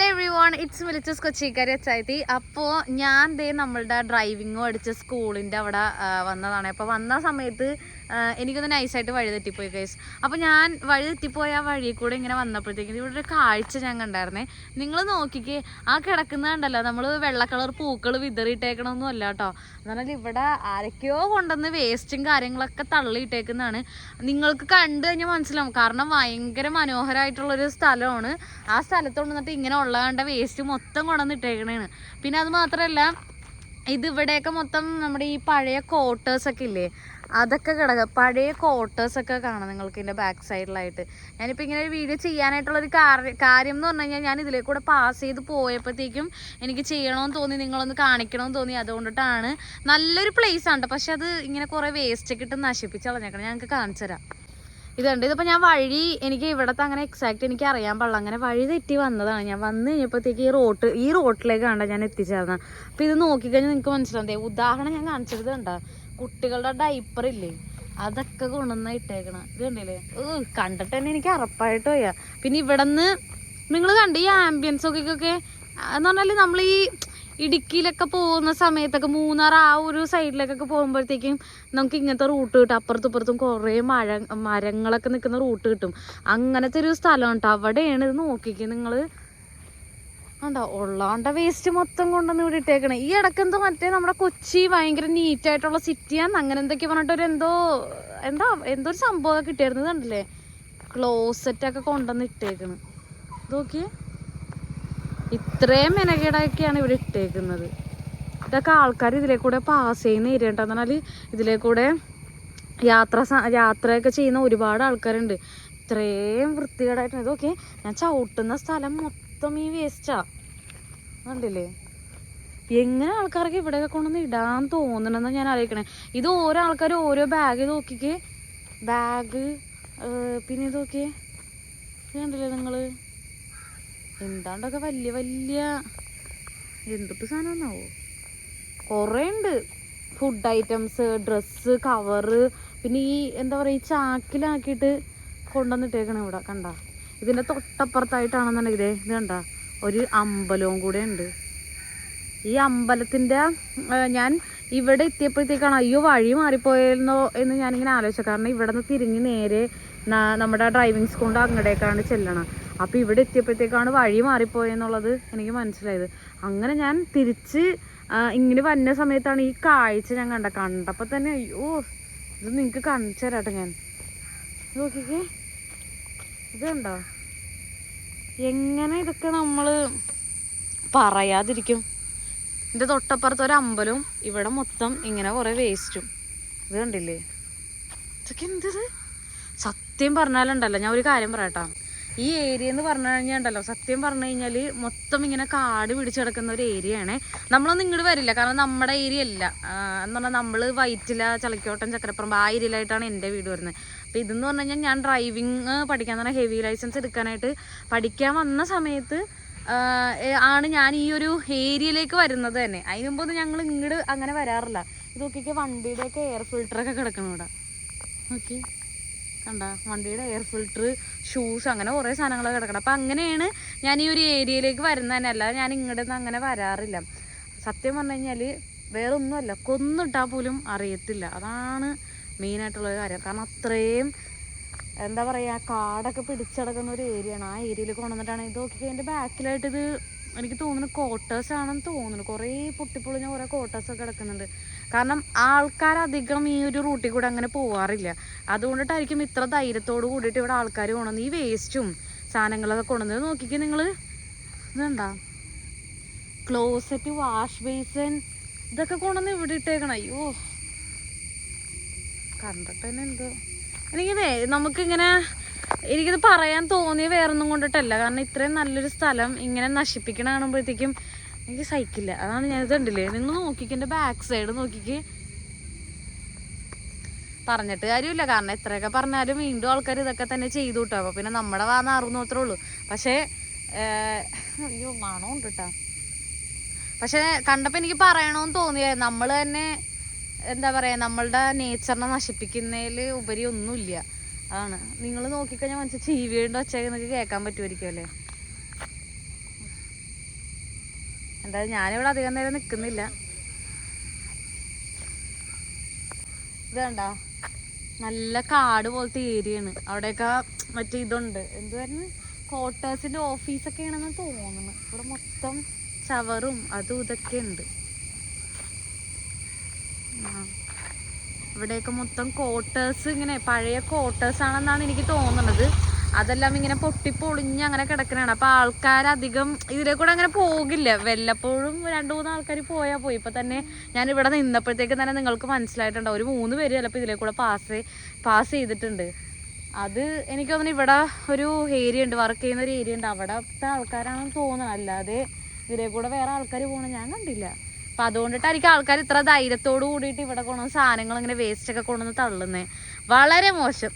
Hello everyone it's വിളിച്ചസ് കൊച്ചിക്കാരി അച്ചായത്തി അപ്പോൾ ഞാൻ ദേ നമ്മളുടെ ഡ്രൈവിങ്ങും അടിച്ച സ്കൂളിന്റെ അവിടെ വന്നതാണ്. അപ്പോൾ വന്ന സമയത്ത് എനിക്കൊന്ന് നൈസായിട്ട് വഴി തെറ്റിപ്പോയി കേസ് അപ്പോൾ ഞാൻ വഴി തെറ്റിപ്പോയ ആ വഴി കൂടെ ഇങ്ങനെ വന്നപ്പോഴത്തേക്കും ഇവിടെ ഒരു കാഴ്ച ഞാൻ കണ്ടായിരുന്നേ. നിങ്ങൾ നോക്കിക്കേ ആ കിടക്കുന്ന കണ്ടല്ലോ നമ്മൾ വെള്ള കളർ പൂക്കൾ വിതറിയിട്ടേക്കണമൊന്നും അല്ല കേട്ടോ. എന്നാൽ ഇവിടെ ആരൊക്കെയോ കൊണ്ടുവന്ന് വേസ്റ്റും കാര്യങ്ങളൊക്കെ തള്ളിയിട്ടേക്കുന്നതാണ്. നിങ്ങൾക്ക് കണ്ടു കഴിഞ്ഞാൽ മനസ്സിലാവും. കാരണം ഭയങ്കര മനോഹരമായിട്ടുള്ളൊരു സ്ഥലമാണ്. ആ സ്ഥലത്ത് കൊണ്ടുവന്നിട്ട് ഇങ്ങനെ ഉള്ള കണ്ട വേസ്റ്റ് മൊത്തം കൊണ്ടുവന്നിട്ടേക്കണേണ്. പിന്നെ അത് മാത്രമല്ല ഇതിവിടെയൊക്കെ മൊത്തം നമ്മുടെ ഈ പഴയ ക്വാർട്ടേഴ്സൊക്കെ ഇല്ലേ അതൊക്കെ കിടക്കുക പഴയ ക്വാർട്ടേഴ്സ് ഒക്കെ കാണാം നിങ്ങൾക്ക് ഇതിന്റെ ബാക്ക് സൈഡിലായിട്ട് ഞാനിപ്പോൾ ഇങ്ങനെ ഒരു വീഡിയോ ചെയ്യാനായിട്ടുള്ളൊരു കാര്യം കാര്യം എന്ന് പറഞ്ഞു കഴിഞ്ഞാൽ ഞാൻ ഇതിലേ കൂടെ പാസ് ചെയ്ത് പോയപ്പോഴത്തേക്കും എനിക്ക് ചെയ്യണമെന്ന് തോന്നി നിങ്ങളൊന്ന് കാണിക്കണമെന്ന് തോന്നി. അതുകൊണ്ടിട്ടാണ് നല്ലൊരു പ്ലേസ് ആണ് പക്ഷെ അത് ഇങ്ങനെ കുറേ വേസ്റ്റ് ഒക്കെ ഇട്ട് നശിപ്പിച്ച് കളഞ്ഞേക്കണം. ഞങ്ങൾക്ക് കാണിച്ചു തരാം. ഇതുണ്ട്. ഇതിപ്പോൾ ഞാൻ വഴി എനിക്ക് ഇവിടത്തെ അങ്ങനെ എക്സാക്റ്റ് എനിക്ക് അറിയാൻ പാടില്ല. അങ്ങനെ വഴി തെറ്റി വന്നതാണ്. ഞാൻ വന്ന് കഴിഞ്ഞപ്പോഴത്തേക്ക് ഈ റോട്ട് ഈ റോട്ടിലേക്കാണ് ഞാൻ എത്തിച്ചേർന്നത്. അപ്പോൾ ഇത് നോക്കിക്കഴിഞ്ഞാൽ നിങ്ങൾക്ക് മനസ്സിലാവും. ഉദാഹരണം ഞാൻ കാണിച്ചത് കണ്ട? കുട്ടികളുടെ ഡൈപ്പർ ഇല്ലേ? അതൊക്കെ ഗുണന്ന ഇട്ടേക്കണ. ഇത് കണ്ടില്ലേ? ഏഹ് കണ്ടിട്ട് തന്നെ എനിക്ക് അറപ്പായിട്ട് പോയാ പിന്നെ ഇവിടെന്ന് നിങ്ങൾ കണ്ട് ഈ ആംബിയൻസ് ഒക്കെ എന്ന് പറഞ്ഞാൽ നമ്മൾ ഈ ഇടുക്കിയിലൊക്കെ പോകുന്ന സമയത്തൊക്കെ മൂന്നാർ ആ ഒരു സൈഡിലേക്കൊക്കെ പോകുമ്പോഴത്തേക്കും നമുക്ക് ഇങ്ങനത്തെ റൂട്ട് കിട്ടും. അപ്പുറത്തും ഇപ്പുറത്തും കുറേ മഴ മരങ്ങളൊക്കെ നിൽക്കുന്ന റൂട്ട് കിട്ടും. അങ്ങനത്തെ ഒരു സ്ഥലം ഉണ്ടോ. അവിടെയാണ് ഇത് നോക്കിക്കേ നിങ്ങൾ ഉണ്ടോ ഉള്ളാണ്ട വേസ്റ്റ് മൊത്തം കൊണ്ടുവന്ന് ഇവിടെ ഇട്ടേക്കണേ. ഈ ഇടക്കെന്തോ മറ്റേ നമ്മുടെ കൊച്ചി ഭയങ്കര നീറ്റായിട്ടുള്ള സിറ്റിയാന്ന് അങ്ങനെ എന്തൊക്കെ പറഞ്ഞിട്ട് ഒരു എന്തോ എന്താ എന്തോ ഒരു സംഭവം കിട്ടിയിരുന്നത് കണ്ടല്ലേ? ക്ലോസറ്റ് ഒക്കെ കൊണ്ടുവന്ന് ഇട്ടേക്കണ്. നോക്കിയേ ഇത്രയും മെനകേടൊക്കെയാണ് ഇവിടെ ഇട്ടേക്കുന്നത്. ഇതൊക്കെ ആൾക്കാർ ഇതിലേക്കൂടെ കൂടെ പാസ് ചെയ്യുന്ന ഏരിയ ഉണ്ടെന്ന് പറഞ്ഞാൽ ഇതിലെ കൂടെ യാത്ര യാത്രയൊക്കെ ചെയ്യുന്ന ഒരുപാട് ആൾക്കാരുണ്ട്. ഇത്രയും വൃത്തികേടായിട്ടുണ്ട് ഇതൊക്കെ ഞാൻ ചവിട്ടുന്ന സ്ഥലം മൊത്തം ഈ വേസ്റ്റാ കണ്ടില്ലേ? എങ്ങനെ ആൾക്കാർക്ക് ഇവിടെയൊക്കെ കൊണ്ടുവന്ന് ഇടാൻ തോന്നണമെന്ന് ഞാൻ അറിയിക്കണേ ഇത് ഓരോ ആൾക്കാർ ഓരോ ബാഗ് നോക്കിക്കേ. ബാഗ് പിന്നെ ഇത് നോക്കിയേ. കണ്ടില്ലേ നിങ്ങൾ എന്താണ്ടൊക്കെ വലിയ വലിയ എന്തൊട്ട് സാധനം കുറേ ഉണ്ട്. ഫുഡ് ഐറ്റംസ് ഡ്രസ്സ് കവറ് പിന്നെ ഈ എന്താ പറയുക ഈ ചാക്കിലാക്കിയിട്ട് കൊണ്ടുവന്നിട്ടേക്കണേ ഇവിടെ കണ്ട? ഇതിന്റെ തൊട്ടപ്പുറത്തായിട്ടാണെന്നുണ്ടെങ്കിൽ ഇത് കണ്ട ഒരു അമ്പലവും കൂടെ ഉണ്ട്. ഈ അമ്പലത്തിന്റെ ഞാൻ ഇവിടെ എത്തിയപ്പോഴത്തേക്കാണ് അയ്യോ വഴി മാറിപ്പോയെന്നോ എന്ന് ഞാനിങ്ങനെ ആലോചിച്ചു കാരണം ഇവിടെ നിന്ന് തിരിഞ്ഞ് നേരെ നമ്മുടെ ഡ്രൈവിംഗ് സ്കൂളിന്റെ അങ്ങടേക്കാണ് ചെല്ലണം അപ്പോൾ ഇവിടെ എത്തിയപ്പോഴത്തേക്കാണ് വഴി മാറിപ്പോയെന്നുള്ളത് എനിക്ക് മനസ്സിലായത്. അങ്ങനെ ഞാൻ തിരിച്ച് ഇങ്ങനെ വന്ന സമയത്താണ് ഈ കാഴ്ച ഞാൻ കണ്ട. കണ്ടപ്പോൾ തന്നെ അയ്യോ ഇത് നിങ്ങൾക്ക് കാണിച്ചു തരാട്ടെ ഞാൻ. നോക്കിക്കേ. ഇത് കണ്ടോ എങ്ങനെ ഇതൊക്കെ നമ്മൾ പറയാതിരിക്കും? ഇതിന്റെ തൊട്ടപ്പുറത്ത് ഒരു അമ്പലവും ഇവിടെ മൊത്തം ഇങ്ങനെ കുറേ വേസ്റ്റും. ഇത് കണ്ടില്ലേ? ഇതൊക്കെ എന്തത്? സത്യം പറഞ്ഞാലുണ്ടല്ലോ. ഞാൻ ഒരു കാര്യം പറയട്ടാ. ഈ ഏരിയ എന്ന് പറഞ്ഞു കഴിഞ്ഞാൽ ഉണ്ടല്ലോ സത്യം പറഞ്ഞു കഴിഞ്ഞാൽ മൊത്തം ഇങ്ങനെ കാട് പിടിച്ചു കിടക്കുന്ന ഒരു ഏരിയയാണ് നമ്മളൊന്നും ഇങ്ങോട്ട് വരില്ല കാരണം നമ്മുടെ ഏരിയ അല്ല. എന്ന് പറഞ്ഞാൽ നമ്മൾ വൈറ്റില ചളിക്കോട്ടം ചക്കരപ്പുറം ആ ഏരിയയിലായിട്ടാണ് എന്റെ വീട് വരുന്നത്. അപ്പോൾ ഇതെന്ന് പറഞ്ഞു കഴിഞ്ഞാൽ ഞാൻ ഡ്രൈവിങ് പഠിക്കാൻ തന്നെ ഹെവി ലൈസൻസ് എടുക്കാനായിട്ട് പഠിക്കാൻ വന്ന സമയത്ത് ആണ് ഞാൻ ഈ ഒരു ഏരിയയിലേക്ക് വരുന്നത് തന്നെ. അതിന് മുമ്പൊന്നും ഞങ്ങൾ ഇങ്ങോട്ട് അങ്ങനെ വരാറില്ല. ഇത് നോക്കിയൊക്കെ വണ്ടിയുടെയൊക്കെ എയർ ഫിൽറ്ററൊക്കെ കിടക്കണം ഇവിടെ. നോക്കി കണ്ട? വണ്ടിയുടെ എയർ ഫിൽറ്റർ ഷൂസ് അങ്ങനെ കുറേ സാധനങ്ങളൊക്കെ കിടക്കണം. അപ്പം അങ്ങനെയാണ് ഞാൻ ഈ ഒരു ഏരിയയിലേക്ക് വരുന്നത് തന്നെ. അല്ലാതെ ഞാൻ ഇങ്ങോട്ട് നിന്ന് അങ്ങനെ വരാറില്ല. സത്യം പറഞ്ഞു കഴിഞ്ഞാൽ വേറെ ഒന്നുമല്ല കൊന്നിട്ടാൽ പോലും അറിയത്തില്ല. അതാണ് മെയിനായിട്ടുള്ള കാര്യം. കാരണം അത്രയും എന്താ പറയുക കാടൊക്കെ പിടിച്ചടക്കുന്ന ഒരു ഏരിയയാണ്. ആ ഏരിയയിൽ കൊണ്ടുവന്നിട്ടാണ്. ഇത് നോക്കി എന്റെ ബാക്കിലായിട്ട് ഇത് എനിക്ക് തോന്നുന്നു ക്വാർട്ടേഴ്സ് ആണെന്ന് തോന്നുന്നു. കുറേ പൊട്ടിപ്പൊളിഞ്ഞ കുറേ ക്വാർട്ടേഴ്സൊക്കെ കിടക്കുന്നുണ്ട്. കാരണം ആൾക്കാർ അധികം ഈ ഒരു റൂട്ടിൽ കൂടെ അങ്ങനെ പോവാറില്ല. അതുകൊണ്ടിട്ടായിരിക്കും ഇത്ര ധൈര്യത്തോട് കൂടിയിട്ട് ഇവിടെ ആൾക്കാർ കൊണ്ടുവന്ന് ഈ വേസ്റ്റും സാധനങ്ങളൊക്കെ കൊണ്ടുവന്നത്. നോക്കിക്കേ നിങ്ങൾ ഇതെന്താ? ക്ലോസറ്റ് വാഷ് ബേസൻ ഇതൊക്കെ കൊണ്ടുവന്ന് ഇവിടെ ഇട്ടേക്കണം. അയ്യോ. കണ്ടിട്ട് തന്നെ എന്തോ? എനിക്കിതേ നമുക്കിങ്ങനെ എനിക്കിത് പറയാൻ തോന്നിയ വേറൊന്നും കൊണ്ടിട്ടല്ല. കാരണം ഇത്രയും നല്ലൊരു സ്ഥലം ഇങ്ങനെ നശിപ്പിക്കണ കാണുമ്പോഴത്തേക്കും എനിക്ക് സഹിക്കില്ല അതാണ് ഞാൻ ഇത് കണ്ടില്ലേ? നിങ്ങൾ നോക്കിക്ക് എന്റെ ബാക്ക് സൈഡ് നോക്കിക്ക്. പറഞ്ഞിട്ട് കാര്യമില്ല. കാരണം എത്രയൊക്കെ പറഞ്ഞാലും വീണ്ടും ആൾക്കാർ ഇതൊക്കെ തന്നെ ചെയ്തു കിട്ടും അപ്പോൾ പിന്നെ നമ്മുടെ വാ നാറുന്നു മാത്രമേ ഉള്ളൂ. പക്ഷേ അയ്യോ മണമുണ്ട് കേട്ടോ പക്ഷെ കണ്ടപ്പോൾ എനിക്ക് പറയണമെന്ന് തോന്നിയ. നമ്മൾ തന്നെ എന്താ പറയാ നമ്മളുടെ നേച്ചറിനെ നശിപ്പിക്കുന്നതിൽ ഉപരി ഒന്നുമില്ല. അതാണ്. നിങ്ങൾ നോക്കിക്കഴിഞ്ഞാൽ മനസ്സിൽ ചീവിയുടെ ഒച്ചയൊക്കെ നിങ്ങൾക്ക് കേൾക്കാൻ പറ്റുമായിരിക്കും അല്ലേ? എന്തായാലും ഞാനിവിടെ അധികം നേരം നിൽക്കുന്നില്ല ഇത് കണ്ടോ? നല്ല കാട് പോലത്തെ ഏരിയയാണ്. അവിടെയൊക്കെ മറ്റേ ഇതുണ്ട്. എന്തുവായിരുന്നു ക്വാർട്ടേഴ്സിന്റെ ഓഫീസൊക്കെ ആണെന്ന് തോന്നുന്നു. ഇവിടെ മൊത്തം ചവറും അതും ഇതൊക്കെ ഉണ്ട്. ഇവിടെയൊക്കെ മൊത്തം ക്വാർട്ടേഴ്സ് ഇങ്ങനെ പഴയ ക്വാർട്ടേഴ്സ് ആണെന്നാണ് എനിക്ക് തോന്നുന്നത്. അതെല്ലാം ഇങ്ങനെ പൊട്ടിപ്പൊളിഞ്ഞ് അങ്ങനെ കിടക്കണാണ് അപ്പൊ ആൾക്കാർ അധികം ഇതിലെ കൂടെ അങ്ങനെ പോകില്ല. വല്ലപ്പോഴും രണ്ടു മൂന്ന് ആൾക്കാർ പോയാൽ പോയി. ഇപ്പൊ തന്നെ ഞാൻ ഇവിടെ നിന്നപ്പോഴത്തേക്ക് തന്നെ നിങ്ങൾക്ക് മനസ്സിലായിട്ടുണ്ടാവും. ഒരു മൂന്ന് പേര് ചിലപ്പോൾ ഇതിലെ കൂടെ പാസ് പാസ് ചെയ്തിട്ടുണ്ട്. അത് എനിക്ക് തോന്നുന്നു ഇവിടെ ഒരു ഏരിയ ഉണ്ട്. വർക്ക് ചെയ്യുന്ന ഒരു ഏരിയ ഉണ്ട്. അവിടത്തെ ആൾക്കാരാണെന്ന് തോന്നുന്നത് അല്ലാതെ ഇതിലെ കൂടെ വേറെ ആൾക്കാർ പോകണം ഞാൻ കണ്ടില്ല. അപ്പൊ അതുകൊണ്ടിട്ടായിരിക്കും ആൾക്കാർ ഇത്ര ധൈര്യത്തോട് കൂടിയിട്ട് ഇവിടെ കൊണ്ടുവന്ന് സാധനങ്ങൾ ഇങ്ങനെ വേസ്റ്റ് ഒക്കെ കൊണ്ടുവന്ന് തള്ളുന്നേ. വളരെ മോശം.